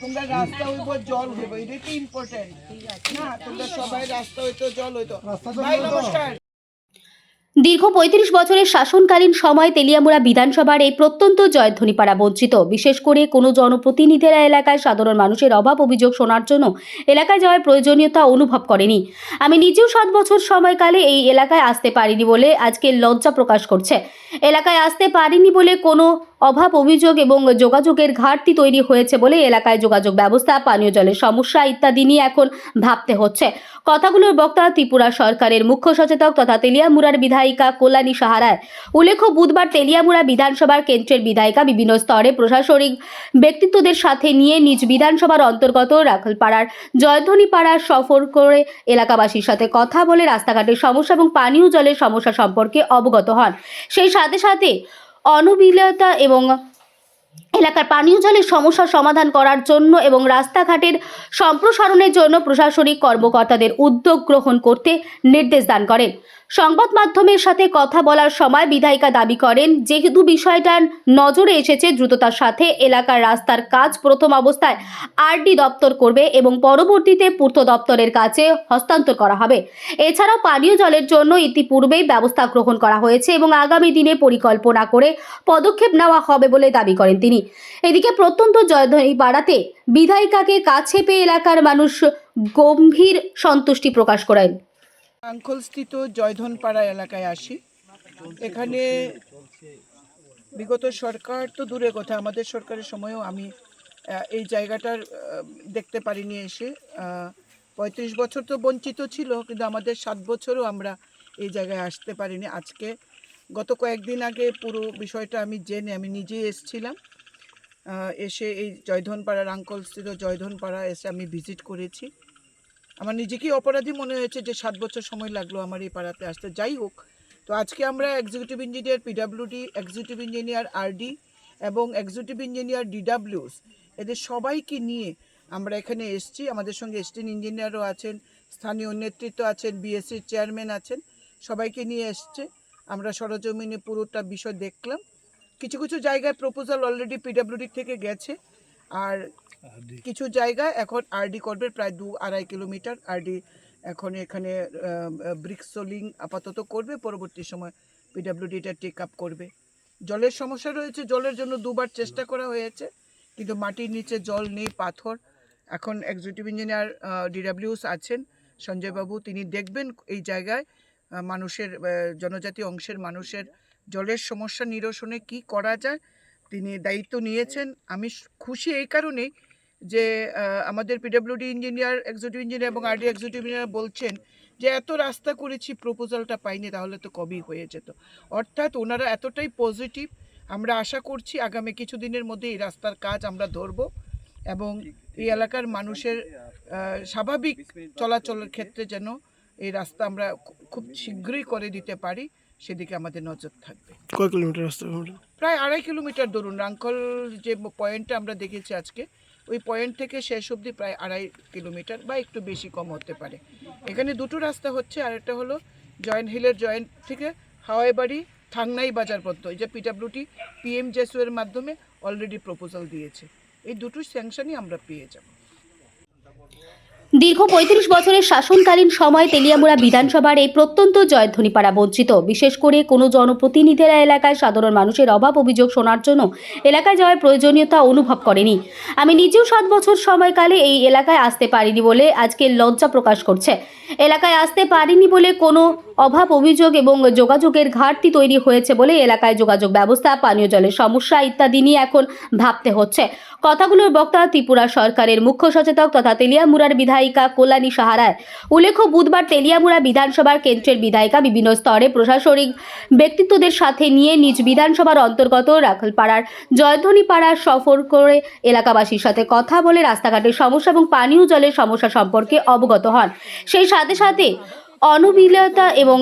তোমরা রাস্তা হইব জল হইব এটা কি ইম্পর্টেন্ট না তোমরা সবাই রাস্তা হইতো জল হইতো। ভাই নমস্কার। দীর্ঘ পঁয়ত্রিশ বছরের শাসনকালীন সময় তেলিয়ামুড়া বিধানসভার এই প্রত্যন্ত জয়ধ্বনিপাড়া বঞ্চিত। বিশেষ করে কোনো জনপ্রতিনিধিরা এলাকায় সাধারণ মানুষের অভাব অভিযোগ শোনার জন্য এলাকায় যাওয়ার প্রয়োজনীয়তা অনুভব করেনি। আমি নিজেও সাত বছর সময়কালে এই এলাকায় আসতে পারিনি বলে আজকে লজ্জা প্রকাশ করছে। এলাকায় আসতে পারিনি বলে কোনো অভাব অভিযোগ এবং যোগাযোগের ঘাটতি তৈরি হয়েছে বলে এলাকায় যোগাযোগ ব্যবস্থা, পানীয় জলের সমস্যা ইত্যাদি নিয়ে এখন ভাবতে হচ্ছে। কথাগুলোর বক্তা ত্রিপুরা সরকারের মুখ্য সচেতক তথা তেলিয়ামুড়ার বিধায়িকা কল্যাণী সাহারায় উল্লেখ্য, বুধবার তেলিয়ামুড়া বিধানসভার কেন্দ্রের বিধায়িকা বিভিন্ন স্তরে প্রশাসনিক ব্যক্তিত্বদের সাথে নিয়ে নিজ বিধানসভার অন্তর্গত রাখালপাড়ার জয়ধ্বনিপাড়া সফর করে এলাকাবাসীর সাথে কথা বলে রাস্তাঘাটের সমস্যা এবং পানীয় জলের সমস্যা সম্পর্কে অবগত হন। সেই সাথে সাথে অনবিলতা এবং এলাকার পানীয় জলের সমস্যার সমাধান করার জন্য এবং রাস্তাঘাটের সম্প্রসারণের জন্য প্রশাসনিক কর্মকর্তাদের উদ্যোগ গ্রহণ করতে নির্দেশ দান করেন। সংবাদ মাধ্যমের সাথে কথা বলার সময় বিধায়িকা দাবি করেন, যেহেতু বিষয়টা নজরে এসেছে, দ্রুততার সাথে এলাকার রাস্তার কাজ প্রথম অবস্থায় আরডি দপ্তর করবে এবং পরবর্তীতে পূর্ত দপ্তরের কাছে হস্তান্তর করা হবে। এছাড়াও পানীয় জলের জন্য ইতিপূর্বেই ব্যবস্থা গ্রহণ করা হয়েছে এবং আগামী দিনে পরিকল্পনা করে পদক্ষেপ নেওয়া হবে বলে দাবি করেন তিনি। এদিকে প্রত্যন্ত জয়ধ্বনি বাড়াতে বিধায়িকাকে কাছে পেয়ে এলাকার মানুষ গম্ভীর সন্তুষ্টি প্রকাশ করেন। আঙ্কলস্থিত জয়ধনপাড়া এলাকায় আসি। এখানে বিগত সরকার তো দূরে কথা, আমাদের সরকারের সময়ও আমি এই জায়গাটার দেখতে পারিনি এসে। পঁয়ত্রিশ বছর তো বঞ্চিত ছিল, কিন্তু আমাদের সাত বছরও আমরা এই জায়গায় আসতে পারিনি। আজকে গত কয়েকদিন আগে পুরো বিষয়টা আমি জেনে, আমি নিজেই এসেছিলাম। এসে এই জয়ধনপাড়ার আঙ্কলস্থিত জয়ধনপাড়া এসে আমি ভিজিট করেছি। আমার নিজেকেই অপরাধী মনে হয়েছে যে সাত বছর সময় লাগল আমার এই পাড়াতে আসতে। যাই হোক, তো আজকে আমরা executive engineer PWD executive engineer RD এবং এক্সিকিউটিভ ইঞ্জিনিয়ার ডিডাব্লিউস এদের সবাইকে নিয়ে আমরা এখানে এসছি। আমাদের সঙ্গে এসটিন ইঞ্জিনিয়ারও আছেন, স্থানীয় নেতৃত্ব আছেন বিএসসির চেয়ারম্যান আছেন, সবাইকে নিয়ে এসছে। আমরা সরজমিনে পুরোটা বিষয় দেখলাম। কিছু কিছু জায়গায় প্রপোজাল অলরেডি পিডাব্লিউডি থেকে গেছে। আর কিছু জায়গায় এখন আরডি করবে প্রায় দু আড়াই কিলোমিটার। আরডি এখন এখানে ব্রিক সোলিং আপাতত করবে পরবর্তী সময় পিডাব্লিউডি এটা টেক আপ করবে। জলের সমস্যা রয়েছে জলের জন্য দুবার চেষ্টা করা হয়েছে কিন্তু মাটির নিচে জল নেই পাথর। এখন এক্সিকিউটিভ ইঞ্জিনিয়ার ডিডাব্লিউস আছেন সঞ্জয়বাবু তিনি দেখবেন এই জায়গায় মানুষের জনজাতি অংশের মানুষের জলের সমস্যা নিরসনে কি করা যায় তিনি দায়িত্ব নিয়েছেন। আমি খুশি এই কারণেই যে আমাদের পিডব্লিউডি ইঞ্জিনিয়ার এক্সিকিউটিভ ইঞ্জিনিয়ার এবং আরডি এক্সিকিউটিভ ইঞ্জিনিয়ার বলছেন যে এত রাস্তা করেছি প্রপোজালটা পাইনি তাহলে তো কবেই হয়ে যেত। অর্থাৎ ওনারা এতটাই পজিটিভ আমরা আশা করছি আগামী কিছুদিনের মধ্যে এই রাস্তার কাজ আমরা ধরব এবং এই এলাকার মানুষের স্বাভাবিক চলাচলের ক্ষেত্রে যেন এই রাস্তা আমরা খুব শীঘ্রই করে দিতে পারি সেদিকে আমাদের নজর থাকবে। কয় কিলোমিটার রাস্তা প্রায় আড়াই কিলোমিটার ধরুন রাঙ্কল যে পয়েন্টটা আমরা দেখেছি আজকে ওই পয়েন্ট থেকে শেষ অবধি প্রায় আড়াই কিলোমিটার বা একটু বেশি কম হতে পারে। এখানে দুটো রাস্তা হচ্ছে আর একটা হলো জয়েন্ট হিলের জয়েন্ট থেকে হাওয়াই বাড়ি থাংনাই বাজার পর্যন্ত এই যে পিডাব্লিউটি পিএম জেসু এর মাধ্যমে অলরেডি প্রপোজাল দিয়েছে। এই দুটো স্যাংশনই আমরা পেয়ে যাব। দীর্ঘ পঁয়ত্রিশ বছরের শাসনকালীন সময় তেলিয়ামুড়া বিধানসভার এই প্রত্যন্ত জয়ধ্বনিপাড়া বঞ্চিত। বিশেষ করে কোনো জনপ্রতিনিধিরা এলাকায় সাধারণ মানুষের অভাব অভিযোগ শোনার জন্য এলাকায় যাওয়ার প্রয়োজনীয়তা অনুভব করেনি। আমি নিজেও সাত বছর সময়কালে এই এলাকায় আসতে পারিনি বলে আজকে লজ্জা প্রকাশ করছে। এলাকায় আসতে পারিনি বলে কোনো অভাব অভিযোগ এবং যোগাযোগের ঘাটতি তৈরি হয়েছে বলে এলাকায় যোগাযোগ ব্যবস্থা, পানীয় জলের সমস্যা ইত্যাদি নিয়ে এখন ভাবতে হচ্ছে। কথাগুলোর বক্তা ত্রিপুরা সরকারের মুখ্য সচেতক তথা তেলিয়ামুড়ার বিধায়িকা কল্যাণী সাহারায়। উল্লেখ্য, বুধবার তেলিয়ামুড়া বিধানসভার কেন্দ্রের বিধায়িকা বিভিন্ন স্তরে প্রশাসনিক ব্যক্তিত্বদের সাথে নিয়ে নিজ বিধানসভার অন্তর্গত রাখালপাড়ার জয়ধ্বনিপাড়া সফর করে এলাকাবাসীর সাথে কথা বলে রাস্তাঘাটের সমস্যা এবং পানীয় জলের সমস্যা সম্পর্কে অবগত হন। সেই সাথে সাথে অনবিলতা এবং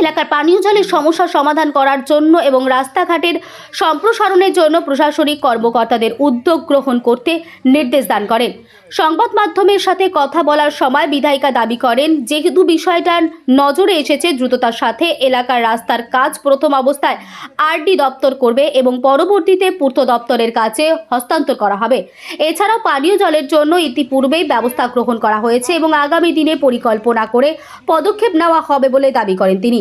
এলাকার পানীয় জলের সমস্যা সমাধান করার জন্য এবং রাস্তাঘাটের সম্প্রসারণের জন্য প্রশাসনিক কর্মকর্তাদের উদ্যোগ গ্রহণ করতে নির্দেশ দান করেন। সংবাদ মাধ্যমের সাথে কথা বলার সময় বিধায়িকা দাবি করেন, যেহেতু বিষয়টার নজরে এসেছে দ্রুততার সাথে, এলাকার রাস্তার কাজ প্রথম অবস্থায় আরডি দপ্তর করবে এবং পরবর্তীতে পূর্ত দপ্তরের কাছে হস্তান্তর করা হবে। এছাড়াও পানীয় জলের জন্য ইতিপূর্বেই ব্যবস্থা গ্রহণ করা হয়েছে এবং আগামী দিনে পরিকল্পনা করে পদক্ষেপ নেওয়া হবে বলে দাবি করেন। তিনি